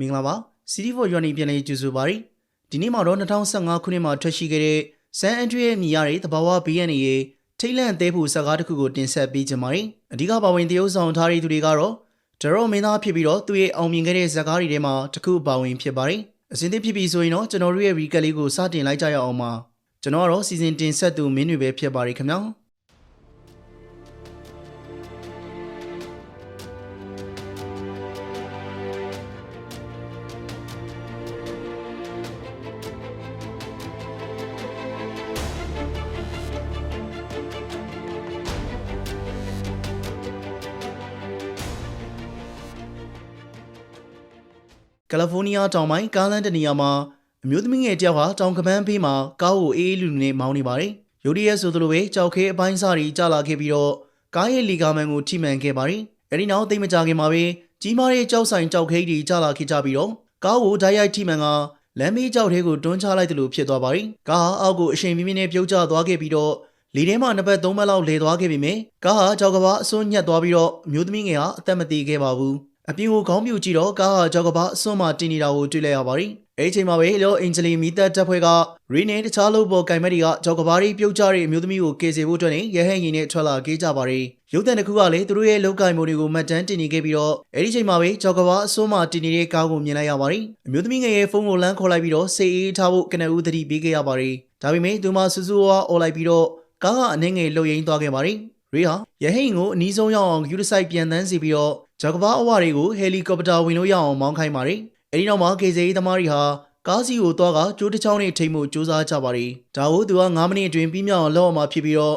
မင်္ဂလာပါ CD4 Running ပြန်လည်ကြိုဆိုပါရစေဒီနေ့မှာတော့2015ခုနှစ်မှာထွက်ရှိခဲ့တဲ့ San Andreas ရဲ့ညီရတဲ့တဘာဝ BNA ရဲ့ထိတ်လန့်သေးဖို့ဇာတ်ကားတစ်ခုကိုတင်ဆက်ပေးကြပါမယ်အဓိကပါဝင်တရုပ်ဆောင်ထားတဲ့သူတွေကတော့ဒရောမင်းသားဖြစ်ပြီးတော့သူရဲ့အောင်မြင်ခဲ့တဲ့ဇာတ်ကားတွေထဲမှာတစ်ခုပါဝင်ဖြစ်ပါတယ်အစင်းသစ်ဖြစ်ပြီးဆိုရင်တော့ကျွန်တော်တို့ရဲ့ recap လေးကိုစတင်လိုက်ကြရအောင်ပါကျွန်တော်ကတော့စီစဉ်တင်ဆက်သူမင်းတွေပဲဖြစ်ပါတယ်ခင်ဗျာ ကယ်လီဖိုးနီးယားတောင်ပိုင်းကားလန်တနေရာမှာအမျိုးသမီးငယ်တယောက်ဟာတောင်ကပန်းဘေးမှာကားကိုအေးအေးလူလူနဲ့မောင်းနေပါတယ်။ယူဒီယက်ဆိုသလိုပဲကြောက်ခဲအပိုင်းစားတွေကျလာခဲ့ပြီးတော့ကားရဲ့လီဂါမန်ကိုထိမှန်ခဲ့ပါတယ်။အဲဒီနောက်သိပ်မကြခင်မှာပဲကြီးမားတဲ့ကြောက်ဆိုင်ကြောက်ခဲတွေကျလာခဲ့ကြပြီးတော့ကားကိုဓာတ်ရိုက်ထိမှန်ကလမ်းမေးကြောက်ထဲကိုတွန်းချလိုက်တယ်လို့ဖြစ်သွားပါတယ်။ကားဟာအောက်ကိုအရှိန်ပြင်းပြင်းနဲ့ပြုတ်ကျသွားခဲ့ပြီးတော့လေထဲမှာနှစ်ပတ်သုံးပတ်လောက်လဲသွားခဲ့ပြီမယ်။ကားဟာကြောက်ကဘာအစွန်းညက်သွားပြီးတော့အမျိုးသမီးငယ်ဟာအသက်မသေးခဲ့ပါဘူး။ အပြင်ကိုခေါင်းပြူကြည့်တော့ကားဟာကြောက်ကဘာအစွန်းမှာတင်နေတာကိုတွေ့လိုက်ရပါတယ်။အဲဒီချိန်မှာပဲလောအင်ဂျလီမီသက်တပ်ဖွဲ့ကရီနဲ့တခြားလို့ပေါ်ကင်မက်တွေကကြောက်ကဘာတွေပြုတ်ကျတဲ့အမျိုးသမီးကိုကေစေဖို့အတွက်နဲ့ရဟန်းရင်နဲ့ထွက်လာခဲ့ကြပါတယ်။ရုပ်သံတစ်ခုကလည်းသူတို့ရဲ့လောက်ကင်မိုတွေကိုမှတ်တမ်းတင်နေခဲ့ပြီးတော့အဲဒီချိန်မှာပဲကြောက်ကဘာအစွန်းမှာတင်နေတဲ့ကားကိုမြင်လိုက်ရပါတယ်။အမျိုးသမီးငယ်ရဲ့ဖုန်းကိုလမ်းခေါ်လိုက်ပြီးတော့စေအေးထားဖို့ကနဦးသတိပေးခဲ့ရပါတယ်။ဒါပေမဲ့သူမဆူဆူဝါအော်လိုက်ပြီးတော့ကားကအနှင်းငယ်လှုပ်ရင်းသွားခဲ့ပါတယ်။ ရီဟာရဟိန်ကိုအနီးဆုံးရောက်အောင်ယူဒဆိုင်ပြန်တန်းစီပြီးတော့ဂျကဘာအဝတွေကိုဟယ်လီကော်ပတာဝင်လို့ရအောင်မောင်းခိုင်းပါတယ်။အဲဒီနောက်မှာကေစေးသမားတွေဟာကားစီကိုသွားကကျိုးတစ်ချောင်းနဲ့ထိမှုစူးစမ်းကြပါတယ်။ဒါကိုသူက9မိနစ်အတွင်းပြီးမြောက်အောင်လုပ်အောင်မှာဖြစ်ပြီးတော့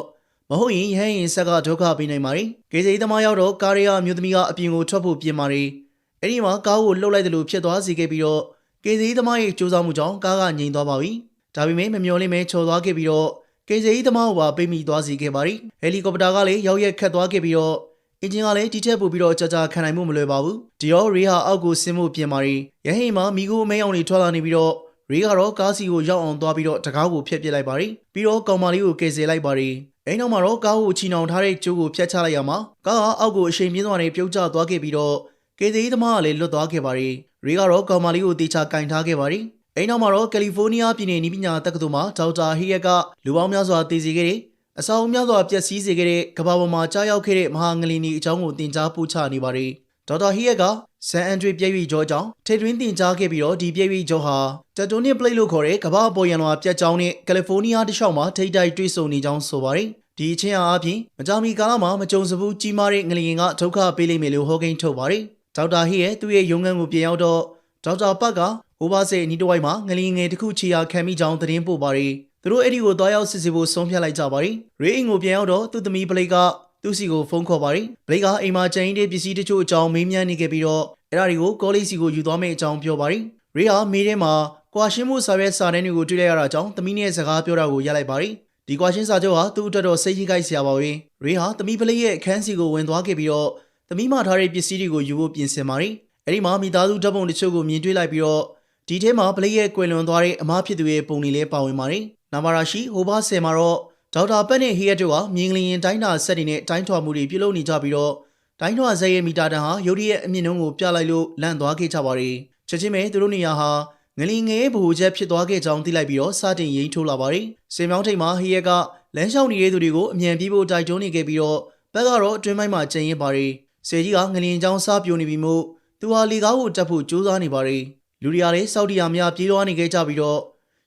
မဟုတ်ရင်ရဟရင်ဆက်ကဒုက္ခပေးနိုင်ပါတယ်။ကေစေးသမားရောက်တော့ကားရီယာမြို့သမီးကအပြင်ကိုထွက်ဖို့ပြင်ပါတယ်။အဲဒီမှာကားကိုလှုပ်လိုက်တယ်လို့ဖြစ်သွားစေခဲ့ပြီးတော့ကေစေးသမားရဲ့စူးစမ်းမှုကြောင့်ကားကငြိမ်သွားပါပြီ။ဒါပေမဲ့မမျော်လင့်မဲချော်သွားခဲ့ပြီးတော့ ကေစေးသမားကိုပါပိတ်မိသွားစေခဲ့ပါတယ်။ဟယ်လီကော်ပတာကလည်းရောက်ရက်ခတ်သွားခဲ့ပြီးတော့အင်ဂျင်ကလည်းဒီထက်ပိုပြီးတော့ကြာကြာခံနိုင်မှုမလွယ်ပါဘူး။ဒီတော့ရီဟာအောက်ကိုဆင်းဖို့ပြင်ပါရီရဟိန်မှာမိကိုအမဲအောင်တွေထွက်လာနေပြီးတော့ရီကတော့ကားစီကိုရောက်အောင်သွားပြီးတော့တကားကိုဖျက်ပစ်လိုက်ပါရီပြီးတော့ကောင်မလေးကိုကယ်ဆယ်လိုက်ပါရီအဲနောက်မှာတော့ကားကိုချီနှောင်ထားတဲ့ကျိုးကိုဖျက်ချလိုက်ရမှာကားကအောက်ကိုအရှိန်ပြင်းစွာနဲ့ပြုတ်ကျသွားခဲ့ပြီးတော့ကယ်ဆယ်ရေးသမားကလည်းလွတ်သွားခဲ့ပါရီရီကတော့ကောင်မလေးကိုတေချာကင်ထားခဲ့ပါရီ အဲနောက်မှာတော့ကယ်လီဖိုးနီးယားပြည်နယ်နီးပညာတက္ကသိုလ်မှာဒေါက်တာဟီယက်ကလူပေါင်းများစွာတည်စီခဲ့တဲ့အဆောင်အများစွာပျက်စီးစေခဲ့တဲ့ကမ္ဘာပေါ်မှာကြားရောက်ခဲ့တဲ့မဟာငလီနီအကြောင်းကိုတင် जा ပို့ချနေပါတယ်။ဒေါက်တာဟီယက်ကဆန်အန်ဒရီပြည့်ရွေကျော်အကြောင်းထိတွင်းတင် जा ခဲ့ပြီးတော့ဒီပြည့်ရွေကျော်ဟာတက်တိုနစ်ပလိတ်လို့ခေါ်တဲ့ကမ္ဘာပေါ်ရန်လွာပြတ်ကြောင်းနဲ့ကယ်လီဖိုးနီးယားတစ်လျှောက်မှာထိပ်တိုက်တွေ့ဆုံနေကြောင်းဆိုပါတယ်။ဒီအချင်းအားဖြင့်မကြာမီကာလမှာမကြုံစဘူးကြီးမားတဲ့ငလျင်ကဒုက္ခပေးလိမ့်မယ်လို့ဟောကိန်းထုတ်ပါတယ်။ဒေါက်တာဟီရဲ့သူ့ရဲ့ရုံးခန်းကိုပြန်ရောက်တော့ဒေါက်တာပတ်က ဟိုဘာစေအနီးတစ်ဝိုက်မှာငလျင်ငယ်တစ်ခုချီယာခံမိကြောင်းသတင်းပို့ပါတယ်။သူတို့အဲ့ဒီကိုသွားရောက်စစ်ဆေးဖို့ဆုံးဖြတ်လိုက်ကြပါတယ်။ရေးအင်ကိုပြန်ရောက်တော့သူ့သမီးပလိတ်ကသူ့စီကိုဖုန်းခေါ်ပါတယ်။ပလိတ်ကအိမ်မှာကျန်ရင်းတဲ့ပစ္စည်းတချို့အကြောင်းမေးမြန်းနေခဲ့ပြီးတော့အဲ့ဒါတွေကိုကောလေးစီကိုယူသွားမယ့်အကြောင်းပြောပါတယ်။ရေးဟာမေးထဲမှာကွာရှင်းမှုစာရွက်စာတမ်းတွေကိုတွေ့လိုက်ရတာကြောင့်သမီးနဲ့စကားပြောတာကိုရပ်လိုက်ပါတယ်။ဒီကွာရှင်းစာချုပ်ဟာသူ့အတွက်တော့စိတ်ကြီးကိုက်စရာပါပဲ။ရေးဟာသမီးပလိတ်ရဲ့အခန်းစီကိုဝင်သွားခဲ့ပြီးတော့သမီးမထားတဲ့ပစ္စည်းတွေကိုယူဖို့ပြင်ဆင်ပါတယ်။အဲ့ဒီမှာမိသားစုဓာတ်ပုံတချို့ကိုမြင်တွေ့လိုက်ပြီးတော့ ဒီထဲမှာပလိတ်ရဲ့ကွယ်လွန်သွားတဲ့အမားဖြစ်သူရဲ့ပုံတွေလည်းပါဝင်ပါတယ်။နာမရာရှိဟိုဘာဆယ်မှာတော့ဒေါက်တာပက်နဲ့ဟီယက်တို့ကမြင်းကလင်ရင်တိုင်းတာဆက်တွေနဲ့တိုင်းထွာမှုတွေပြုလုပ်နေကြပြီးတော့တိုင်းထွာဇက်ရဲ့မီတာတန်ဟာရုတ်တရက်အမြင့်နှုန်းကိုပြလိုက်လို့လန့်သွားခဲ့ကြပါတယ်။ချက်ချင်းပဲသူတို့နေရာဟာငလင်ငယ်ဗဟိုချက်ဖြစ်သွားခဲ့ကြောင်းသိလိုက်ပြီးတော့စတင်ရိမ့်ထိုးလာပါတယ်။စင်မြောင်းထိပ်မှာဟီယက်ကလမ်းလျှောက်နေတဲ့သူတွေကိုအမြန်ပြေးဖို့တိုက်တွန်းနေခဲ့ပြီးတော့ဘက်ကတော့အတွင်းပိုင်းမှာကျင်ရပါတယ်။ဆယ်ကြီးကငလင်ချောင်းစားပြိုနေပြီမို့သူဟာလေကားကိုတက်ဖို့ကြိုးစားနေပါတယ်။ လူတွေကလည်းစောက်တီယာများပြေးလွှားနေခဲ့ကြပြီးတော့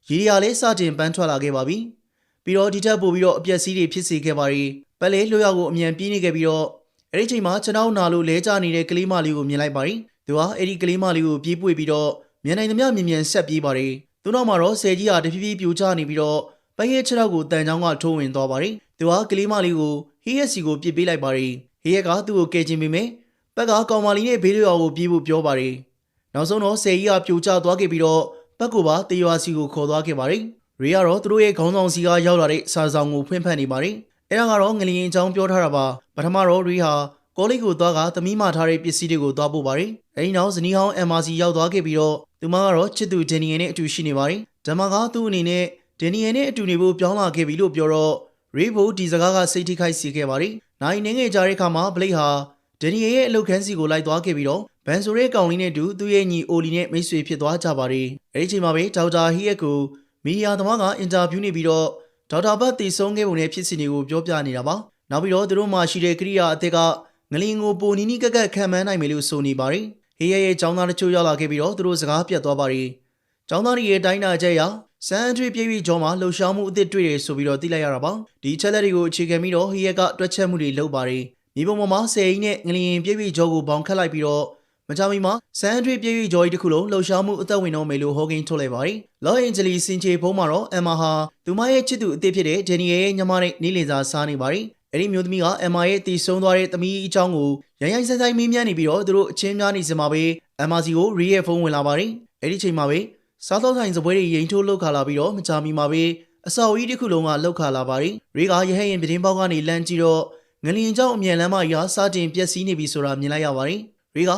ရီရီယာလေးစတင်ပန်းထွက်လာခဲ့ပါပြီ။ပြီးတော့ဒီထက်ပိုပြီးတော့အပျက်စီးတွေဖြစ်စေခဲ့ပါရီ။ပက်လေလွှတ်ရောက်ကိုအမြန်ပြေးနေခဲ့ပြီးတော့အဲ့ဒီချိန်မှာကျွန်တော်နာလို့လဲကျနေတဲ့ကလေးမလေးကိုမြင်လိုက်ပါရီ။သူဟာအဲ့ဒီကလေးမလေးကိုပြေးပွေပြီးတော့မြင်နိုင်သမျှမြင်မြန်ဆက်ပြေးပါရီ။သူနောက်မှာတော့ဆယ်ကြီးဟာတဖြည်းဖြည်းပြိုကျနေပြီးတော့ပန်းရဲ့ခြေထောက်ကိုတန်ချောင်းကထိုးဝင်သွားပါရီ။သူဟာကလေးမလေးကိုဟီယက်စီကိုပြစ်ပေးလိုက်ပါရီ။ဟီယက်ကသူ့ကိုကယ်ချင်ပေမဲ့ပက်ကကောင်မလေးနဲ့ဘေးလွှာကိုပြေးဖို့ပြောပါရီ။ နောက်ဆုံးတော့ဆယ်ကြီးကပြိုကျသွားခဲ့ပြီးတော့ပတ်ကိုပါတေရွာစီကိုခေါ်သွားခဲ့ပါတယ်။ရီကတော့သူတို့ရဲ့ခေါင်းဆောင်စီကရောက်လာတဲ့စာဆောင်ကိုဖွင့်ဖက်နေပါတယ်။အဲဒါကတော့ငလျင်အကြောင်းပြောထားတာပါ။ပထမတော့ရီဟာကောလိပ်ကိုသွားကသမီးမထားတဲ့ပစ္စည်းတွေကိုသွားပို့ပါတယ်။အဲဒီနောက်ဇနီးဟောင်း MRC ရောက်သွားခဲ့ပြီးတော့သူမကတော့ချစ်သူဒန်နီယယ်နဲ့အတူရှိနေပါတယ်။ဓမ္မကသူ့အနေနဲ့ဒန်နီယယ်နဲ့အတူနေဖို့ပြောင်းလာခဲ့ပြီလို့ပြောတော့ရီဘိုဒီစကားကစိတ်ထိခိုက်စေခဲ့ပါတယ်။နိုင်နေငယ်ကြတဲ့အခါမှာဘလိတ်ဟာဒန်နီယယ်ရဲ့အလုတ်ခန်းစီကိုလိုက်သွားခဲ့ပြီးတော့ ဘဘန်ဆိုရဲကောင်လေးနဲ့တူသူ့ရဲ့ညီအိုလီနဲ့မိတ်ဆွေဖြစ်သွားကြပါတယ်အဲ့ဒီချိန်မှာပဲဒေါက်တာဟီယက်ကိုမီဒီယာသမားကအင်တာဗျူးနေပြီးတော့ဒေါက်တာဘတ်တည်ဆုံးခဲ့ပုံနဲ့ဖြစ်စဉ်တွေကိုပြောပြနေတာပါနောက်ပြီးတော့သူတို့မှရှိတဲ့ကိရိယာအသစ်ကငလင်ကိုပိုနီနီကက်ကက်ခံမှန်းနိုင်မယ်လို့ဆိုနေပါတယ်ဟီယက်ရဲ့ចောင်းသားတချို့ရောက်လာခဲ့ပြီးတော့သူတို့စကားပြတ်သွားပါတယ်ចောင်းသားတွေရဲ့တိုင်းနာချက်အရစန်ထရီပြေးပြီးကျော်မှာလှုပ်ရှားမှုအသစ်တွေ့တယ်ဆိုပြီးတော့သိလိုက်ရတာပါဒီချက်လက်တွေကိုအခြေခံပြီးတော့ဟီယက်ကတွက်ချက်မှုတွေလုပ်ပါတယ်မြေပုံပေါ်မှာဆယ်အင်းနဲ့ငလျင်ပြေးပြီးကျော်ကိုဘောင်ခတ်လိုက်ပြီးတော့ မကြမီမှာစန်ထရီပြေးပြီးကျော်ကြီးတစ်ခုလုံးလှုပ်ရှားမှုအသက်ဝင်တော့မယ်လို့ဟောကင်းထုတ်လိုက်ပါတယ်လော့အင်ဂျလီစင်ချေဖုံးမှာတော့အမ်မာဟာသူမရဲ့ချစ်သူအသစ်ဖြစ်တဲ့ဒန်နီယယ်ရဲ့ညီမနဲ့နေလင်စာစားနေပါတယ်အဲ့ဒီမျိုးသမီးကအမ်မာရဲ့တည်ဆုံးသွားတဲ့သမီးအကြောင်းကိုရိုင်းရိုင်းဆိုင်ဆိုင်မေးမြန်းနေပြီးတော့သူတို့အချင်းများနေစမှာပဲအမ်မာစီကိုရီရဲ့ဖုန်းဝင်လာပါတယ်အဲ့ဒီချိန်မှာပဲစားသောက်ဆိုင်စပွဲတွေရင်ထိုးလောက်ခါလာပြီးတော့မကြမီမှာပဲအဆောက်အဦတစ်ခုလုံးကလောက်ခါလာပါတယ်ရီကရဟရင်ပြတင်းပေါက်ကနေလမ်းကြည့်တော့ငလျင်ကြောင့်အမြန်လမ်းမကြီးဟာစတင်ပျက်စီးနေပြီဆိုတာမြင်လိုက်ရပါတယ်ရီက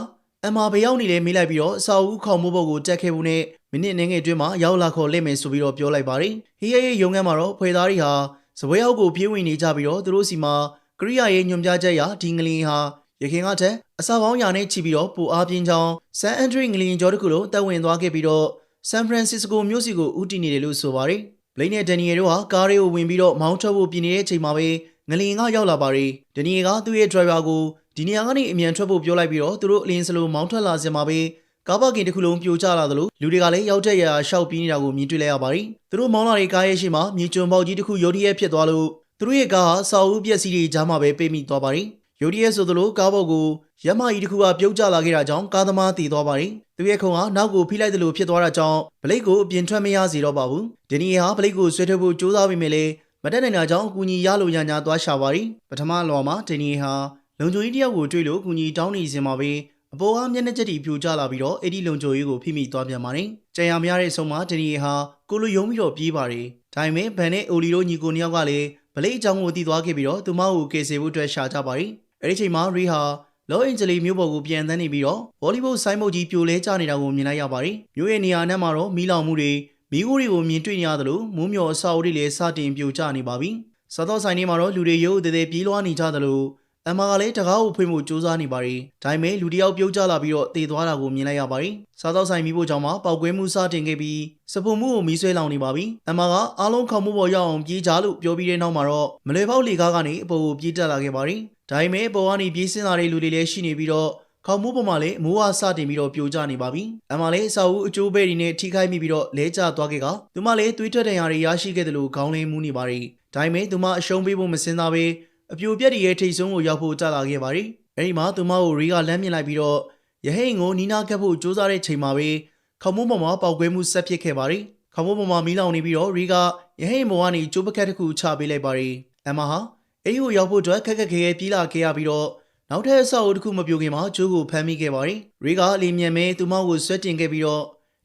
အမ်မာဘရောက်နေလဲမေးလိုက်ပြီးတော့အဆောက်အဦခေါင်မိုးဘုတ်ကိုတက်ခဲ့ဖို့နဲ့မိနစ်နှင်းငယ်အတွင်းမှာရောက်လာခေါ်လက်မယ်ဆိုပြီးတော့ပြောလိုက်ပါတယ်ဟီးရဲရဲ့ရုံငန်းမှာတော့ဖွေသားတွေဟာစပွဲအောက်ကိုပြေးဝင်နေကြပြီးတော့သူတို့စီမှာကရိယာရဲ့ညွန်ပြချက်အရဒီငလျင်ဟာရခင်ကတည်းအစာပေါင်းရာနဲ့ချီပြီးတော့ပူအားပြင်းကြောင်းဆန်အန်ဒရီငလျင်ကျော်တစ်ခုလုံးတက်ဝင်သွားခဲ့ပြီးတော့ဆန်ဖရန်စစ္စကိုမြို့စီကိုဦးတည်နေတယ်လို့ဆိုပါတယ်ဘလိန်နဲ့ဒန်နီယယ်တို့ဟာကားတွေကိုဝင်ပြီးတော့မောင်းထွက်ဖို့ပြင်နေတဲ့ချိန်မှာပဲငလျင်ကရောက်လာပါတယ်ဒန်နီယယ်ကသူ့ရဲ့ဒရိုင်ဘာကို ဒီနေရာကနေအမြန်ထွက်ဖို့ပြောလိုက်ပြီးတော့သူတို့အလင်းစလိုမောင်းထွက်လာစင်မှာပဲကားပါကင်တစ်ခုလုံးပြိုကျလာသလိုလူတွေကလည်းရောက်တဲ့ရာရှောက်ပြေးနေတာကိုမြင်တွေ့လိုက်ရပါတယ်သူတို့မောင်းလာတဲ့ကားရဲ့ရှေ့မှာမြေကျွံပေါက်ကြီးတစ်ခုရုတ်တရက်ဖြစ်သွားလို့သူတို့ရဲ့ကားဟာစာအုပ်ပျက်စီးတွေကြားမှာပဲပိတ်မိသွားပါတယ်ရုတ်တရက်ဆိုသလိုကားပေါ်ကိုရမကြီးတစ်ခုကပြုတ်ကျလာခဲ့တာကြောင့်ကားသမားတည်သွားပါတယ်သူရဲ့ခုံကနောက်ကိုဖိလိုက်သလိုဖြစ်သွားတာကြောင့်ဘလိတ်ကိုအပြင်ထွက်မရစေတော့ပါဘူးဒနီယာဟာဘလိတ်ကိုဆွဲထုတ်ဖို့ကြိုးစားပေမဲ့လည်းမတက်နိုင်တာကြောင့်အကူအညီရလို့ရညာသွားရှာပါတယ်ပထမလော်မှာဒနီယာဟာ လုံချိုကြီးတယောက်ကိုတွေ့လို့အကူအညီတောင်းနေစင်မှာပဲအပေါ်ကမျက်နှာချက်တီပြိုကျလာပြီးတော့အဲ့ဒီလုံချိုကြီးကိုဖိမိသွားပြန်ပါတယ်ကြံရမရတဲ့အဆုံးမှာဒနီယာဟာကိုလိုယုံပြီးတော့ပြေးပါတယ်ဒါပေမဲ့ဘန်နဲ့အိုလီတို့ညီကိုနှစ်ယောက်ကလည်းဗလိတ်အကြောင်းကိုသိသွားခဲ့ပြီးတော့သူမကိုကယ်ဆယ်ဖို့အတွက်ရှာကြပါတယ်။အဲဒီချိန်မှာရီဟာလော့အင်ဂျလီမြို့ပေါ်ကိုပြန်တန်းနေပြီးတော့ဗောလီဘောဆိုင်းမုတ်ကြီးပြိုလဲကျနေတာကိုမြင်လိုက်ရပါတယ်။မြို့ရဲ့နေရာနဲ့မှာတော့မီးလောင်မှုတွေမီးခိုးတွေကိုမြင်တွေ့နေရသလိုမိုးမျောအဆောက်အဦတွေလည်းစတင်ပြိုကျနေပါပြီ။စားသောက်ဆိုင်တွေမှာတော့လူတွေရုပ်သေးသေးပြေးလွှားနေကြသလို အမကလည်းတကားကိုဖွင့်ဖို့စူးစမ်းနေပါတယ်။ဒါပေမဲ့လူတယောက်ပြုတ်ကျလာပြီးတော့တေသွားတာကိုမြင်လိုက်ရပါတယ်။စားသောက်ဆိုင်မိဖို့ကြောင့်မှပောက်ကွဲမှုစတင်ခဲ့ပြီးစပုံမှုကိုမီးဆွဲလောင်နေပါပြီ။အမကအားလုံးခေါမှုပေါ်ရောက်အောင်ပြေးကြလို့ပြောပြီးတဲ့နောက်မှာတော့မလွယ်ပေါက်လေကားကနေအပေါ်ကိုပြေးတက်လာခဲ့ပါတယ်။ဒါပေမဲ့အပေါ်ကနေပြေးဆင်းလာတဲ့လူတွေလည်းရှိနေပြီးတော့ခေါမိုးပေါ်မှာလည်းမိုးဝါစတင်ပြီးတော့ပြိုကျနေပါပြီ။အမလည်းအစာအုပ်အကျိုးပဲတွေနဲ့ထိခိုက်မိပြီးတော့လဲကျသွားခဲ့ကသူမလည်းသွေးထွက်ဒဏ်ရာတွေရရှိခဲ့တယ်လို့ခေါင်းလင်းမှုနေပါတယ်။ဒါပေမဲ့သူမအရှုံးပေးဖို့မစင်သားပဲ အပြိုပြက်တွေရဲ့ထိတ်ဆုံးကိုရောက်ဖို့တက်လာခဲ့ပါတယ်။အဲဒီမှာသူမကိုရီကလမ်းမြင်လိုက်ပြီးတော့ရဟိန်ကိုနီးနားကပ်ဖို့စူးစမ်းတဲ့ချိန်မှာပဲခေါမိုးပေါ်မှာပေါက်ကွဲမှုဆက်ဖြစ်ခဲ့ပါတယ်။ခေါမိုးပေါ်မှာမီးလောင်နေပြီးတော့ရီကရဟိန်ဘောကနေကျိုးပကက်တစ်ခုချပေးလိုက်ပါတယ်။အမဟာအိမ်ကိုရောက်ဖို့အတွက်ခက်ခက်ခဲခဲပြေးလာခဲ့ရပြီးတော့နောက်ထပ်အဆောက်အဦတစ်ခုမပြိုခင်မှာကျိုးကိုဖမ်းမိခဲ့ပါတယ်။ရီကအလီမြန်မဲသူမကိုဆွဲတင်ခဲ့ပြီးတော့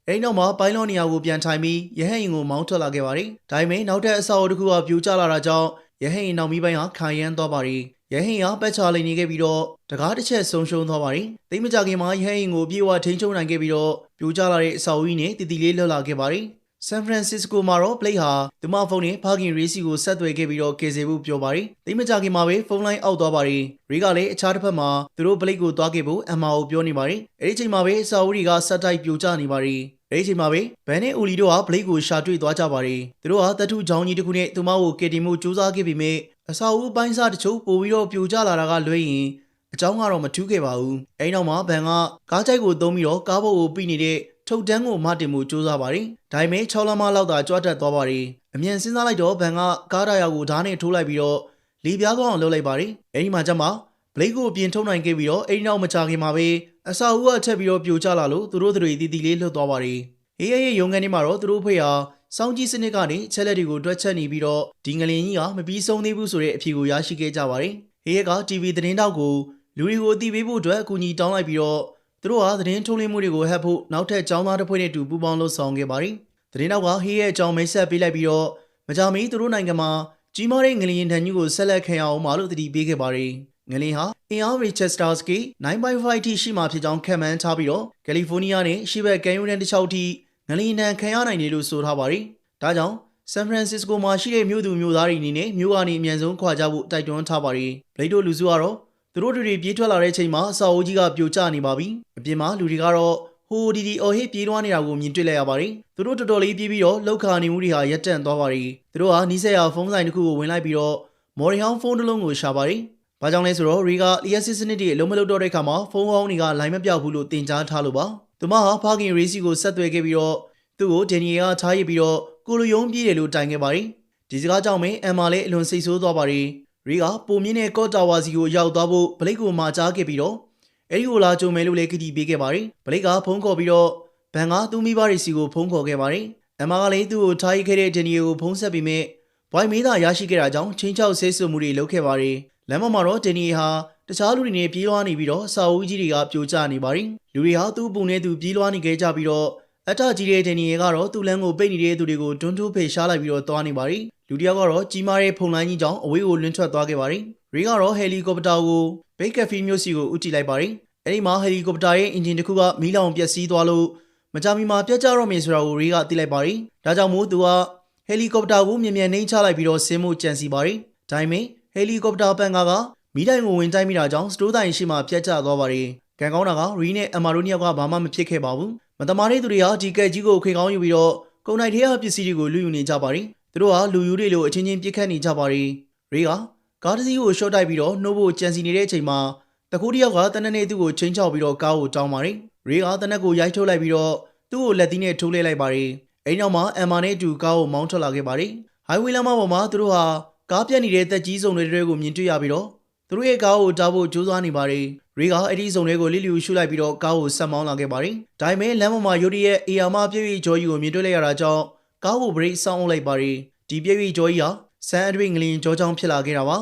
အဲဒီနောက်မှာပိုင်းလောနေရာကိုပြန်ထိုင်ပြီးရဟိန်ကိုမောင်းထွက်လာခဲ့ပါတယ်။ဒါပေမဲ့နောက်ထပ်အဆောက်အဦတစ်ခုကပြိုကျလာတာကြောင့် ရဟိန်နောက်မီးပိုင်းဟာခံရမ်းသွားပါတယ်။ရဟိန်ဟာပက်ချာလိန်နေခဲ့ပြီးတော့တကားတစ်ချက်ဆုံးရှုံးသွားပါတယ်။တိတ်မကြခင်မှာရဟိန်ကိုပြေဝထိန်းချုပ်နိုင်ခဲ့ပြီးတော့ပြိုကျလာတဲ့အဆောက်အဦနဲ့တည်တည်လေးလွတ်လာခဲ့ပါတယ်။ဆန်ဖရန်စစ္စကိုမှာတော့ပလိတ်ဟာသူမဖုန်းနဲ့ဖခင်ရေးစီကိုဆက်သွယ်ခဲ့ပြီးတော့ကေစေဖို့ပြောပါတယ်။တိတ်မကြခင်မှာပဲဖုန်းလိုင်းအောက်သွားပါတယ်။ရီကလည်းအခြားတစ်ဖက်မှာသူတို့ပလိတ်ကိုသွားခဲ့ဖို့အမ်မာကိုပြောနေပါတယ်။အဲဒီချိန်မှာပဲအဆောက်အဦတွေကဆက်တိုက်ပြိုကျနေပါတယ်။ အဲဒီချိန်မှာပဲဘန်နဲ့အိုလီတို့ဟာဘလိတ်ကိုရှာတွေ့သွားကြပါတယ်။သူတို့ဟာတတူချောင်းကြီးတစ်ခုနဲ့သူမကိုကေတီမှုစူးစမ်းခဲ့ပြီးမြဲအဆောက်အဦပိုင်းစားတချို့ပို့ပြီးတော့ပြိုကျလာတာကလွဲရင်အကြောင်းကတော့မထူးခဲ့ပါဘူး။အဲဒီနောက်မှာဘန်ကကားကြိုက်ကိုသုံးပြီးတော့ကားဘုတ်ကိုပြီးနေတဲ့ထုတ်တန်းကိုမတင်မှုစူးစမ်းပါတယ်။ဒါပေမဲ့6လမလောက်သာကြွတ်တက်သွားပါတယ်။အမြန်စဉ်းစားလိုက်တော့ဘန်ကကားရယာကိုဓာတ်နဲ့ထိုးလိုက်ပြီးတော့လီပြားကောင်းအောင်လုပ်လိုက်ပါတယ်။အဲဒီမှာကျမှ ဘလိတ်ကိုအပြင်ထုတ်နိုင်ခဲ့ပြီးတော့အဲဒီနောက်မချခင်မှာပဲအဆောက်အဦအထက်ပြီးတော့ပြိုကျလာလို့သူတို့တွေတီတီလေးလှုပ်သွားပါတယ်။အေးအေးရုံငန်းထဲမှာတော့သူတို့ဖေဟာစောင်းကြီးစနစ်ကနေချက်လက်တွေကိုတွက်ချက်နေပြီးတော့ဒီငလင်ကြီးကမပြီးဆုံးသေးဘူးဆိုတဲ့အဖြေကိုရရှိခဲ့ကြပါတယ်။ဟေးရက TV သတင်းတောက်ကိုလူတွေကိုအသိပေးဖို့အတွက်အကူအညီတောင်းလိုက်ပြီးတော့သူတို့ဟာသတင်းထုတ်လွှင့်မှုတွေကိုဟက်ဖို့နောက်ထပ်ចောင်းသားတစ်ဖွဲ့နဲ့တူပူးပေါင်းလှုပ်ဆောင်ခဲ့ပါတယ်။သတင်းတောက်ကဟေးရဲ့အကြောင်းမိတ်ဆက်ပေးလိုက်ပြီးတော့မကြမီသူတို့နိုင်ငံမှာကြီးမားတဲ့ငလျင်တန်ကြီးကိုဆက်လက်ခံရအောင်မလို့တတိပေးခဲ့ပါတယ်။ ငလင်ဟာအင်အားရီချက်စတာစကီ9.5 T ရှိမှဖြစ်ကြောင်းခံမှန်းထားပြီးတော့ကယ်လီဖိုးနီးယားနဲ့ရှေ့ဘက်ကန်ယူနန်တစ်ချောက်ထိငလျင်တန်ခံရနိုင်တယ်လို့ဆိုထားပါတယ်။ဒါကြောင့်ဆန်ဖရန်စစ္စကိုမှာရှိတဲ့မြို့သူမြို့သားတွေအနေနဲ့မြို့ကနေအမြန်ဆုံးခွာကြဖို့တိုက်တွန်းထားပါတယ်။ဘလိတ်တို့လူစုကတော့သူတို့တွေပြေးထွက်လာတဲ့အချိန်မှာအဆောက်အဦကြီးကပြိုကျနေပါပြီအပြင်မှာလူတွေကတော့ဟိုဒီဒီအော်ဟစ်ပြေးလွှားနေတာကိုမြင်တွေ့လိုက်ရပါတယ်သူတို့တော်တော်လေးပြေးပြီးတော့လောက်ခါနေမှုတွေဟာရပ်တန့်သွားပါတယ်သူတို့ဟာနီးစပ်ရာဖုန်းဆိုင်တစ်ခုကိုဝင်လိုက်ပြီးတော့မော်ရီဟောင်းဖုန်းတစ်လုံးကိုရှာပါတယ် ဘာကြောင့်လဲဆိုတော့ရီကလျှက်စစ်စနစ်တွေအလုံးမလုံးတော့တဲ့ခါမှာဖုန်းဟောင်းတွေကလိုင်းမပြောက်ဘူးလို့တင်ကြားထားလို့ပါသူမဟာဖခင်ရေးစီကိုဆက်သွယ်ခဲ့ပြီးတော့သူ့ကိုဒန်နီယယ်ကထားရစ်ပြီးတော့ကိုလိုယုံပြေးတယ်လို့တိုင်ခဲ့ပါတယ်ဒီစကားကြောင့်ပဲအမ်မာလည်းအလွန်စိတ်ဆိုးသွားပါတယ်ရီကပုံမြင့်တဲ့ကော့တာဝါစီကိုရောက်သွားဖို့ဘလိတ်ကိုမှာကြားခဲ့ပြီးတော့အဲဒီကိုလာကြုံမယ်လို့လည်းကတိပေးခဲ့ပါတယ်ဘလိတ်ကဖုန်းခေါ်ပြီးတော့ဘန်ကသူ့မိဘတွေစီကိုဖုန်းခေါ်ခဲ့ပါတယ်အမ်မာကလည်းသူ့ကိုထားရစ်ခဲ့တဲ့ဒန်နီယယ်ကိုဖုန်းဆက်ပြီးမြဲဘွိုင်မေးသာရရှိခဲ့တာကြောင့်ချင်းချောက်ဆဲဆွမှုတွေလုပ်ခဲ့ပါတယ် လမ်းမမှာတော့ဒန်နီယယ်ဟာတခြားလူတွေနဲ့ပြေးလွှားနေပြီးတော့စာအုပ်ကြီးတွေကပြိုကျနေပါတယ်လူတွေဟာသူ့ပုံနဲ့သူပြေးလွှားနေခဲ့ကြပြီးတော့အတကြီးတဲ့ဒန်နီယယ်ကတော့သူ့လမ်းကိုပိတ်နေတဲ့သူတွေကိုတွန်းထိုးဖေရှားလိုက်ပြီးတော့သွားနေပါတယ်လူတစ်ယောက်ကတော့ကြီးမားတဲ့ဖုန်လိုင်းကြီးကြောင့်အဝေးကိုလွင့်ထွက်သွားခဲ့ပါတယ်ရီကတော့ဟယ်လီကော်ပတာကိုဘေကက်ဖီမြို့စီကိုဦးတည်လိုက်ပါတယ်အဲဒီမှာဟယ်လီကော်ပတာရဲ့အင်ဂျင်တစ်ခုကမီးလောင်ပျက်စီးသွားလို့မကြမီမှာပြတ်ကျတော့မယ်ဆိုတာကိုရီကသိလိုက်ပါတယ်ဒါကြောင့်မို့သူကဟယ်လီကော်ပတာကိုမြင်မြန်နှိမ်းချလိုက်ပြီးတော့ဆင်းဖို့ကြံစီပါတယ်ဒါပေမဲ့ ဟယ်လီကော်ပတာပန်ကာကမီးတိုင်ကိုဝင်တိုက်မိတာကြောင့်စတိုးတိုင်ရှိမှပြတ်ကျသွားပါတယ်ကံကောင်းတာကရီနဲ့အမာတို့နှစ်ယောက်ကဘာမှမဖြစ်ခဲ့ပါဘူးမတမားတဲ့သူတွေဟာဒီကက်ကြီးကိုခွေကောင်းယူပြီးတော့ကုန်နိုင်တဲ့ပစ္စည်းတွေကိုလူယူနေကြပါတယ်သူတို့ဟာလူယူတွေလိုအချင်းချင်းပြစ်ခတ်နေကြပါတယ်ရီကကားတစ်စီးကိုရှော့တိုက်ပြီးတော့နှုတ်ဖို့ကြံစီနေတဲ့အချိန်မှာတကူတယောက်ကတနက်နေ့သူ့ကိုချင်းချောက်ပြီးတော့ကားကိုတောင်းပါတယ်ရီကတနက်ကိုရိုက်ထုတ်လိုက်ပြီးတော့သူ့ကိုလက်သီးနဲ့ထိုးလဲလိုက်ပါတယ်အဲဒီနောက်မှာအမ်မာနဲ့အတူကားကိုမောင်းထွက်လာခဲ့ပါတယ်ဟိုင်ဝေးလမ်းမပေါ်မှာသူတို့ဟာ ကားပြတ်နေတဲ့တက်ကြီးစုံတွေတွေကိုမြင်တွေ့ရပြီးတော့သူတို့ရဲ့ကားကိုတားဖို့ကြိုးစားနေပါတယ်ရီကအဲ့ဒီစုံတွေကိုလိလီယူရှုလိုက်ပြီးတော့ကားကိုဆက်မောင်းလာခဲ့ပါတယ်ဒါပေမဲ့လမ်းပေါ်မှာယိုဒီရဲ့အေယာမပြည့်ပြည့်ဂျော်ကြီးကိုမြင်တွေ့လိုက်ရတာကြောင့်ကားကိုဘရိတ်ဆောင်းလိုက်ပါတယ်ဒီပြည့်ပြည့်ဂျော်ကြီးဟာဆန်အဒဝိငလင်ဂျော်ကြောင့်ဖြစ်လာခဲ့တာပါ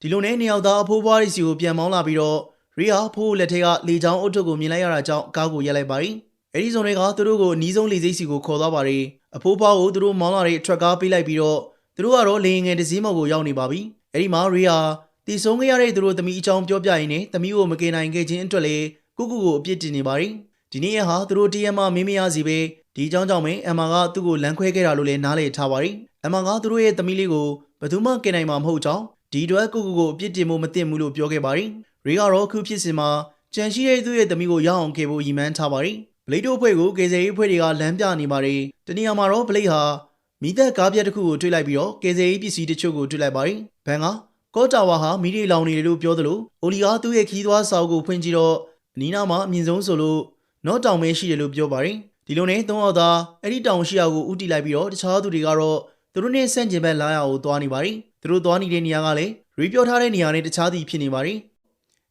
ဒီလိုနဲ့နေရောက်သားအဖိုးဘွားရီစီကိုပြန်မောင်းလာပြီးတော့ရီဟာဖိုးလက်ထက်ကလေချောင်းအုတ်ထုပ်ကိုမြင်လိုက်ရတာကြောင့်ကားကိုရက်လိုက်ပါတယ်အဲ့ဒီစုံတွေကသူတို့ကိုအနီးဆုံးလေစိတ်စီကိုခေါ်သွားပါတယ်အဖိုးဘွားကိုသူတို့မောင်းလာတဲ့ truck ကားပေးလိုက်ပြီးတော့ သူတို့ကတော့လေရင်ငယ်တစ်စီးမော်ကိုရောက်နေပါပြီအဲ့ဒီမှာရီယာတည်ဆုံးခဲ့ရတဲ့သူတို့သမီးအကြောင်းပြောပြရင်းနဲ့သမီးကိုမကင်နိုင်ခဲ့ခြင်းအတွက်လေကုကုကိုအပြစ်တင်နေပါရီဒီနေ့ရဟာသူတို့တရားမမေးမရစီပဲဒီအကြောင်းကြောင့်ပဲအမ်မာကသူ့ကိုလမ်းခွဲခဲ့တာလို့လည်းနားလည်ထားပါရီအမ်မာကသူတို့ရဲ့သမီးလေးကိုဘယ်သူမှကင်နိုင်မှာမဟုတ်ကြောင်းဒီတော့ကုကုကိုအပြစ်တင်မှုမသင့်ဘူးလို့ပြောခဲ့ပါရီရီကတော့ခုဖြစ်စဉ်မှာကြံရှိတဲ့သူ့ရဲ့သမီးကိုရောက်အောင်ခဲ့ဖို့ရည်မှန်းထားပါရီဘလိတ်တို့အဖွဲ့ကိုကေဇယ်ရေးအဖွဲ့တွေကလမ်းပြနေပါတယ်။တနည်းအားမှာတော့ဘလိတ်ဟာ မိသက်ကားပြက်တစ်ခုကိုတွေ့လိုက်ပြီးတော့ကေဇယ်ရေးပစ္စည်းတချို့ကိုတွေ့လိုက်ပါ ರಿ ဘန်ကကောတာဝါဟာမီဒီလောင်နေတယ်လို့ပြောသလိုအိုလီကာသူ့ရဲ့ခီးသွွားစာအုပ်ကိုဖွင့်ကြည့်တော့အနီးနားမှာအမြင့်ဆုံးဆိုလို့နော့တောင်မဲရှိတယ်လို့ပြောပါတယ်ဒီလိုနဲ့သုံးယောက်သားအဲ့ဒီတောင်ရှိရာကိုဥတီလိုက်ပြီးတော့တခြားသူတွေကတော့သူတို့နဲ့ဆန့်ကျင်ဘက်လာရအောင်သွားနေပါတယ်သူတို့သွားနေတဲ့နေရာကလည်းရီပြောထားတဲ့နေရာနဲ့တခြားသူဖြစ်နေပါတယ်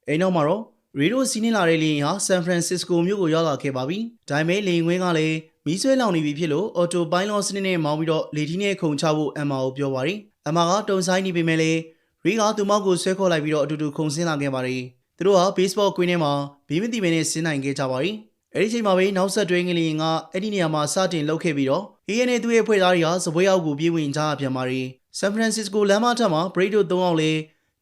အိမ်နောက်မှာတော့ရီတို့စီးနှင်းလာတဲ့လေယာဉ်ဟာဆန်ဖရန်စစ္စကိုမြို့ကိုရောက်လာခဲ့ပါပြီဒါပေမဲ့လေယာဉ်ဝင်းကလည်း မီးဆွဲလောင်နေပြီဖြစ်လို့အော်တိုပိုင်းလောစနစ်နဲ့မောင်းပြီးတော့လေထီးနဲ့ခုန်ချဖို့အမ်မာကိုပြောပါတယ်အမ်မာကတုံဆိုင်နေပေမဲ့လည်းရီကသူ့မောက်ကိုဆွဲခေါ်လိုက်ပြီးတော့အတူတူခုန်ဆင်းလာခဲ့ပါတယ်သူတို့ဟာဘေးစ်ဘောကွင်းထဲမှာဘီးမတီမဲနဲ့ဆင်းနိုင်ခဲ့ကြပါတယ်အဲ့ဒီချိန်မှာပဲနောက်ဆက်တွဲငလျင်ကအဲ့ဒီနေရာမှာစတင်လှုပ်ခဲ့ပြီးတော့အေးရနဲ့သူ့ရဲ့ဖွဲ့သားတွေကစပွဲရောက်ကိုပြေးဝင်ကြပြန်ပါတယ်ဆန်ဖရန်စစ္စကိုလမ်းမထက်မှာဘရိတ်တို့၃အောင်လေ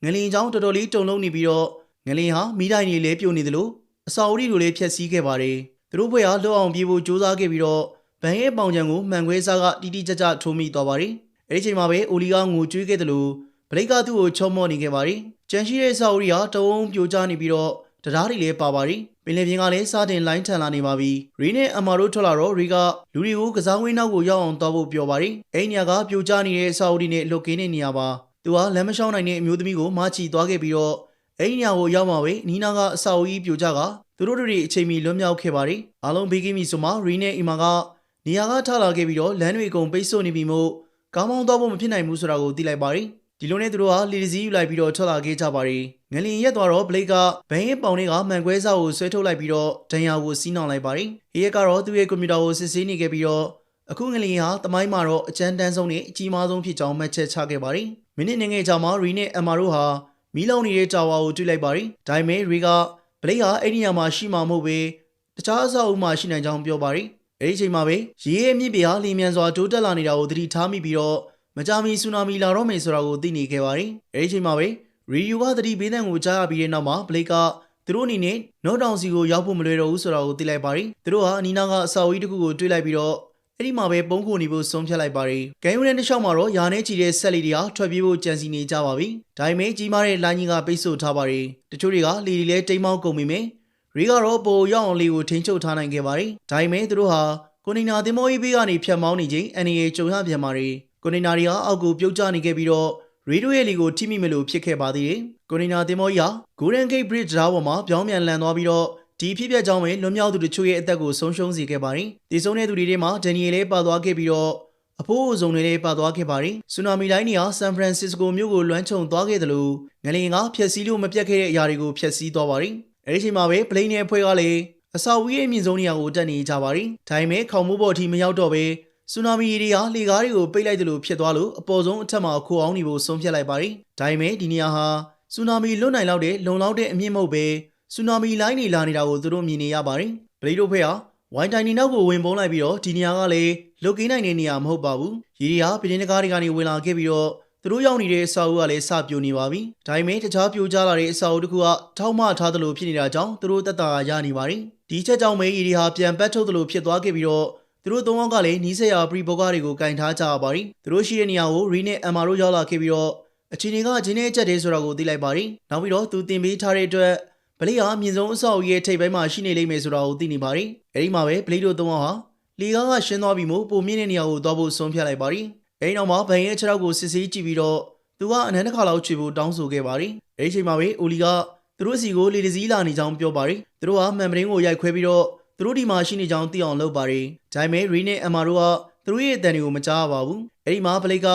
ငလျင်ချောင်းတော်တော်လေးတုန်လုံးနေပြီးတော့ငလျင်ဟာမိတိုင်းတွေလည်းပြုတ်နေသလိုအစာအုပ်တွေလည်းဖျက်ဆီးခဲ့ပါတယ် သူတို့ဖွဲ့ဟာလွတ်အောင်ပြေးဖို့ကြိုးစားခဲ့ပြီးတော့ဗန်ရဲ့ပေါင်ချံကိုမှန်ခွဲစားကတီတီကြကြထိုးမိသွားပါတယ်အဲ့ဒီချိန်မှာပဲအိုလီကငိုကြွေးခဲ့တယ်လို့ဘလိတ်ကသူ့ကိုချုံမော့နေခဲ့ပါတယ်ကြံရှိတဲ့စာအုပ်တွေဟာတဝုံပြိုကျနေပြီးတော့တရားတွေလည်းပါပါတယ်ပင်လယ်ပြင်ကလည်းစတင်လိုင်းထန်လာနေပါပြီရီနဲ့အမာတို့ထွက်လာတော့ရီကလူတွေကိုကစားဝင်းနောက်ကိုရောက်အောင်သွားဖို့ပြောပါတယ်အဲ့ညကပြိုကျနေတဲ့စာအုပ်တွေနဲ့လွတ်ကင်းတဲ့နေရာပါသူကလမ်းမလျှောက်နိုင်တဲ့အမျိုးသမီးကိုမချီသွားခဲ့ပြီးတော့အဲ့ညကိုရောက်မှာပဲနီနာကအစာအုပ်ကြီးပြိုကျက သူတို့တွေအချိန်မီလွတ်မြောက်ခဲ့ပါတယ်အားလုံးဘေးကင်းပြီဆိုမှရီနဲ့အီမာကနေရာကထလာခဲ့ပြီးတော့လမ်းတွေကုန်ပိတ်ဆို့နေပြီမို့ကောင်းမောင်းသွားဖို့မဖြစ်နိုင်ဘူးဆိုတာကိုသိလိုက်ပါတယ်ဒီလိုနဲ့သူတို့ဟာလီဒစီယူလိုက်ပြီးတော့ထွက်လာခဲ့ကြပါတယ်ငလင်ရက်သွားတော့ဘလိတ်ကဘန်ရဲ့ပေါင်တွေကမှန်ခွဲစားကိုဆွဲထုတ်လိုက်ပြီးတော့ဒဏ်ရာကိုစီးနှောင်လိုက်ပါတယ်ဟေရက်ကတော့သူ့ရဲ့ကွန်ပျူတာကိုစစ်ဆေးနေခဲ့ပြီးတော့အခုငလင်ဟာတမိုင်းမှာတော့အကျန်းတန်းဆုံးနဲ့အကြီးမားဆုံးဖြစ်ကြောင်းမှတ်ချက်ချခဲ့ပါတယ်မိနစ်ငယ်ငယ်ကြာမှရီနဲ့အမ်မာတို့ဟာမီးလောင်နေတဲ့တာဝါကိုတွေ့လိုက်ပါတယ်ဒါပေမဲ့ရီက ဘလိတ်ဟာအဲ့ဒီနေရာမှာရှိမှာမဟုတ်ပဲတခြားအဆောက်အဦမှာရှိနိုင်ကြောင်းပြောပါတယ်အဲ့ဒီချိန်မှာပဲရေရဲ့မြစ်ပြားလျင်မြန်စွာတိုးတက်လာနေတာကိုသတိထားမိပြီးတော့မကြာမီဆူနာမီလာတော့မယ်ဆိုတာကိုသိနေခဲ့ပါတယ်။အဲဒီချိန်မှာပဲရီယူကသတိပေးတဲ့ကိုကြားရပြီးတဲ့နောက်မှာဘလိတ်ကသူတို့အနေနဲ့နော့တောင်စီကိုရောက်ဖို့မလွယ်တော့ဘူးဆိုတာကိုသိလိုက်ပါတယ်။သူတို့ဟာအနီနာကအစာအုပ်ကြီးတစ်ခုကိုတွေးလိုက်ပြီးတော့ အဲ့ဒီမှာပဲပုံခိုနေဖို့ဆုံးဖြတ်လိုက်ပါတယ်။ဂိမ်းယူတဲ့တစ်လျှောက်မှာတော့ယာနဲ့ချီတဲ့ဆက်လီတွေကထွက်ပြေးဖို့ကြံစီနေကြပါပြီ။ဒါပေမဲ့ကြီးမားတဲ့လိုင်းကြီးကပိတ်ဆို့ထားပါတယ်။တချို့တွေကလီဒီလဲတိမ်မောင်းကုန်ပြီမယ်။ရီကတော့ပိုရောက်အောင်လီကိုထိန်းချုပ်ထားနိုင်ခဲ့ပါတယ်။ဒါပေမဲ့သူတို့ဟာကိုနေနာတင်မောကြီးဘေးကနေဖြတ်မောင်းနေချိန်အန်နီရဲ့ကြုံရပြန်ပါတယ်။ကိုနေနာတွေကအောက်ကိုပြုတ်ကျနေခဲ့ပြီးတော့ရီဒိုရဲ့လီကိုထိမိမလို့ဖြစ်ခဲ့ပါသေးတယ်။ကိုနေနာတင်မောကြီးဟာ Golden Gate Bridge ဓာတ်ပေါ်မှာပြောင်းပြန်လန်သွားပြီးတော့ ဒီဖြစ်ပျက်ကြောင်းပဲလွန်မြောက်သူတချို့ရဲ့အသက်ကိုဆုံးရှုံးစေခဲ့ပါတယ်။ဒီဆုံးတဲ့သူတွေထဲမှာဒန်နီယယ်လည်းပါသွားခဲ့ပြီးတော့အဖိုးအုံတွေလည်းပါသွားခဲ့ပါတယ်။ဆူနာမီလိုင်းတွေဟာဆန်ဖရန်စစ္စကိုမြို့ကိုလွှမ်းခြုံသွားခဲ့တယ်လို့ငလင်ကဖျက်ဆီးလို့မပြတ်ခဲ့တဲ့အရာတွေကိုဖျက်ဆီးသွားပါတယ်။အဲဒီချိန်မှာပဲပလိန်ရဲ့အဖွဲ့ကလည်းအဆောက်အဦရဲ့အမြင့်ဆုံးနေရာကိုတက်နေကြပါတယ်။ဒါပေမဲ့ခေါင်မိုးပေါ်အထိမရောက်တော့ပဲဆူနာမီရေတွေဟာလေကားတွေကိုပိတ်လိုက်တယ်လို့ဖြစ်သွားလို့အပေါ်ဆုံးအထက်မှာခိုအောင်နေဖို့ဆုံးဖြတ်လိုက်ပါတယ်။ဒါပေမဲ့ဒီနေရာဟာဆူနာမီလွတ်နိုင်လောက်တဲ့လုံလောက်တဲ့အမြင့်မဟုတ်ပဲ ဆူနာမီလိုင်းတွေလာနေတာကိုသူတို့မြင်နေရပါတယ်။ပလိတို့ဖက်ဟာဝိုင်းတိုင်နေနောက်ကိုဝင်ပုံးလိုက်ပြီးတော့ဒီနေရာကလည်းလုတ်ကင်းနိုင်တဲ့နေရာမဟုတ်ပါဘူး။ရေတွေဟာပြင်းတကားတွေကနေဝင်လာခဲ့ပြီးတော့သူတို့ရောက်နေတဲ့အစာအုပ်ကလည်းစပြိုနေပါပြီ။ဒါပေမဲ့တခြားပြိုကျလာတဲ့အစာအုပ်တစ်ခုကထောက်မထားသလိုဖြစ်နေတာကြောင့်သူတို့တက်တာရနေပါတယ်။ဒီချက်ကြောင့်မဲရေတွေဟာပြန်ပတ်ထုတ်သလိုဖြစ်သွားခဲ့ပြီးတော့သူတို့သုံးယောက်ကလည်းနီးစပ်ရာပရီဘောဂါတွေကိုကင်ထားကြရပါတယ်။သူတို့ရှိတဲ့နေရာကိုရီနဲ့အမ်မာတို့ရောက်လာခဲ့ပြီးတော့အချိန်တွေကဂျင်းနဲ့ချက်တယ်ဆိုတာကိုသိလိုက်ပါတယ်။နောက်ပြီးတော့သူတင်ပေးထားတဲ့အတွက် ဗလိဟာမြင့်ဆုံးအဆောက်အဦရဲ့ထိပ်ပိုင်းမှာရှိနေလိမ့်မယ်ဆိုတာကိုသိနေပါတယ်။အဲဒီမှာပဲဗလိတို့သုံးယောက်ဟာလီကားကရှင်းသွားပြီးမို့ပုံမြင့်တဲ့နေရာကိုသွားဖို့ဆုံးဖြတ်လိုက်ပါတယ်။အဲဒီနောက်မှာဗန်ရဲ့ခြေထောက်ကိုစစ်ဆေးကြည့်ပြီးတော့သူကအနန္တခါလောက်ချွေဖို့တောင်းဆိုခဲ့ပါတယ်။အဲဒီချိန်မှာပဲအိုလီကသူတို့စီကိုလေတစည်းလာနေကြောင်းပြောပါတယ်။သူတို့ကမှန်ပရင်းကိုရိုက်ခွဲပြီးတော့သူတို့ဒီမှာရှိနေကြောင်းသိအောင်လုပ်ပါတယ်။ဒါပေမဲ့ရီနဲ့အမာတို့ကသူတို့ရဲ့အတန်တွေကိုမကြားပါဘူး။အဲဒီမှာဗလိက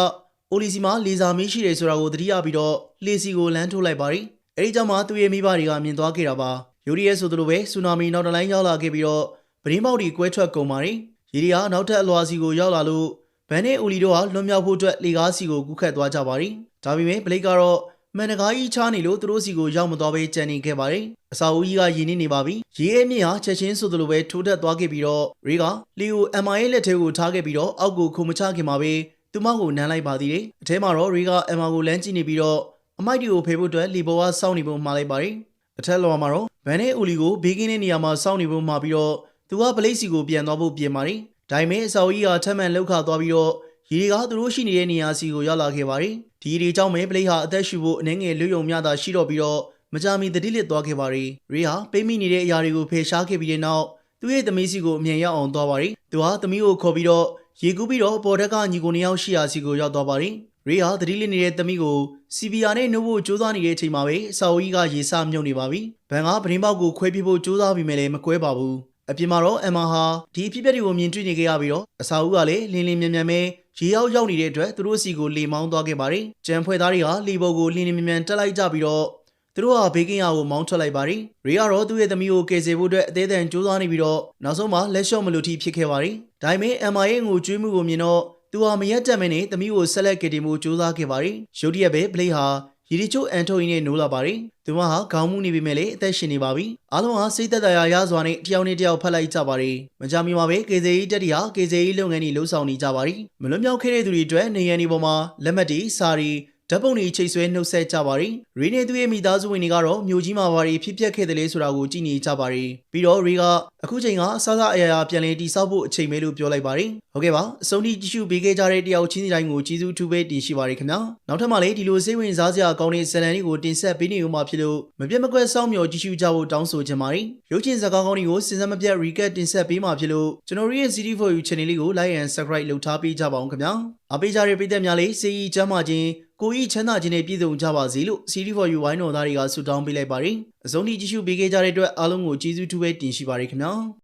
အိုလီစီမှာလေဆာမီးရှိတယ်ဆိုတာကိုသတိရပြီးတော့လေစီကိုလမ်းထိုးလိုက်ပါတယ်။ အဲဒီကြောင့်မှသူ့ရဲ့မိဘတွေကမြင်သွားခဲ့တာပါ။ယူရီရဲ့ဆိုသလိုပဲဆူနာမီနောက်တစ်လိုင်းရောက်လာခဲ့ပြီးတော့ပရင်းပေါက်တွေကွဲထွက်ကုန်ပါတယ်။ရီရီကနောက်ထပ်အလွာစီကိုရောက်လာလို့ဗန်နဲ့အိုလီတို့ဟာလွန်မြောက်ဖို့အတွက်လေကားစီကိုကူးခတ်သွားကြပါတယ်။ဒါပေမဲ့ဗလိကတော့မန်နဂါကြီးချားနေလို့သူတို့စီကိုရောက်မသွားဘဲကြံနေခဲ့ပါတယ်။အစာအုပ်ကြီးကရင်းနေနေပါပြီ။ရေအမြင့်ဟာချက်ချင်းဆိုသလိုပဲထိုးတက်သွားခဲ့ပြီးတော့ရီကလီကိုအမ်မာရဲ့လက်ထဲကိုထားခဲ့ပြီးတော့အောက်ကိုခုံမချခင်မှာပဲသူမကိုနမ်းလိုက်ပါသေးတယ်။အထဲမှာတော့ရီကအမ်မာကိုလမ်းကြည့်နေပြီးတော့ အမိုက်တီကိုဖေဖို့အတွက်လီဘောကစောင့်နေဖို့မှားလိုက်ပါတယ်။အထက်လောမှာတော့ဗန်နဲ့အိုလီကိုဘေးကင်းတဲ့နေရာမှာစောင့်နေဖို့မှာပြီးတော့သူကပလိတ်စီကိုပြန်သွားဖို့ပြင်ပါတယ်။ဒါပေမဲ့အစာအုပ်ကြီးကထပ်မံလောက်ခသွားပြီးတော့ရေကသူတို့ရှိနေတဲ့နေရာစီကိုရောက်လာခဲ့ပါတယ်။ဒီရေကြောင့်ပဲပလိတ်ဟာအသက်ရှူဖို့အနေငယ်လွတ်ယုံမြတာရှိတော့ပြီးတော့မကြမီတတိလစ်သွားခဲ့ပါတယ်။ရေဟာပိတ်မိနေတဲ့အရာတွေကိုဖယ်ရှားခဲ့ပြီးတဲ့နောက်သူ့ရဲ့သမီးစီကိုအမြန်ရောက်အောင်သွားပါတယ်။သူဟာသမီးကိုခေါ်ပြီးတော့ရေကူးပြီးတော့ပေါ်ထက်ကညီကိုနှစ်ယောက်ရှိရာစီကိုရောက်သွားပါတယ်။ ရေဟာတတိလစ်နေတဲ့သမီးကို CBR နဲ့နှုတ်ဖို့ကြိုးစားနေတဲ့အချိန်မှာပဲအစာအုပ်ကြီးကရေစမြုပ်နေပါပြီ။ဘန်ကပရင်းပေါက်ကိုခွဲပြဖို့ကြိုးစားပြီးမှလည်းမကွဲပါဘူး။အပြင်မှာတော့အမ်မာဟာဒီအဖြစ်အပျက်တွေကိုမြင်တွေ့နေခဲ့ရပြီးတော့အစာအုပ်ကလည်းလင်းလင်းမြန်မြန်ပဲရေရောက်ရောက်နေတဲ့အတွက်သူတို့စီကိုလေမောင်းသွားခဲ့ပါတယ်။ကျန်ဖွဲ့သားတွေကလီဘော်ကိုလင်းလင်းမြန်မြန်တက်လိုက်ကြပြီးတော့သူတို့ဟာဘေးကင်းရာကိုမောင်းထွက်လိုက်ပါတယ်။ရီကတော့သူ့ရဲ့သမီးကိုကယ်ဆယ်ဖို့အတွက်အသေးအံကြိုးစားနေပြီးတော့နောက်ဆုံးမှာလက်လျှော့မလို့ထိဖြစ်ခဲ့ပါတယ်။ဒါပေမဲ့အမ်မာရဲ့ငိုကြွေးမှုကိုမြင်တော့ သူဟာမရက်တက်မင်းနဲ့သမီးကိုဆက်လက်ကယ်တင်မှုကြိုးစားခဲ့ပါတယ်။ရုတ်တရက်ပဲပလေးဟာရီဒီချိုအန်တိုအီနဲ့နိုးလာပါတယ်။သူမဟာခေါင်းမှုနေပေမဲ့လည်းအသက်ရှင်နေပါပြီ။အားလုံးဟာစိတ်သက်သာရာရစွာနဲ့တယောက်နဲ့တယောက်ဖက်လိုက်ကြပါတယ်။မကြမီမှာပဲကေဇေကြီးတက်တီဟာကေဇေကြီးလုပ်ငန်းကြီးလှုပ်ဆောင်နေကြပါတယ်။မလွတ်မြောက်ခဲ့တဲ့သူတွေအတွက်နေရန်ဒီပေါ်မှာလက်မှတ်တွေစာရီ ဓာတ်ပုံတွေချိတ်ဆွဲနှုတ်ဆက်ကြပါတယ်။ရီနဲ့သူ့ရဲ့မိသားစုဝင်တွေကတော့မြို့ကြီးမှာဘာတွေဖြစ်ပျက်ခဲ့တယ်လဲဆိုတာကိုကြည့်နေကြပါတယ်။ပြီးတော့ရီကအခုချိန်ကအဆအဆအရာရာပြန်လည်တိစောက်ဖို့အချိန်ပဲလို့ပြောလိုက်ပါတယ်။ဟုတ်ကဲ့ပါအဆုံးထိကြည့်ရှုပေးခဲ့ကြတဲ့တယောက်ချင်းစီတိုင်းကိုကျေးဇူးထူးပဲတင်ရှိပါတယ်ခင်ဗျာ။နောက်ထပ်မှလည်းဒီလိုစိတ်ဝင်စားစရာကောင်းတဲ့ဇာတ်လမ်းတွေကိုတင်ဆက်ပေးနေဦးမှာဖြစ်လို့မပြတ်မကွက်စောင့်မျှော်ကြည့်ရှုကြဖို့တောင်းဆိုချင်ပါတယ်။ရုပ်ရှင်ဇာတ်ကားကောင်းတွေကိုစဉ်ဆက်မပြတ် recap တင်ဆက်ပေးမှာဖြစ်လို့ကျွန်တော်ရဲ့ CD4U channel လေးကို like and subscribe လုပ်ထားပေးကြပါအောင်ခင်ဗျာ။အားပေးကြတဲ့ပရိသတ်များလေးစေကြီးကျမ်းမာခြင်း ကိုကြီးချမ်းသာခြင်းနဲ့ပြည့်စုံကြပါစေလို့ CD4U ဝိုင်းတော်သားတွေကဆုတောင်းပေးလိုက်ပါတယ်။အဆုံးထိကြည့်ရှုပေးခဲ့ကြတဲ့အတွက်အားလုံးကိုကျေးဇူးထူးပဲတင်ရှိပါတယ်ခင်ဗျာ။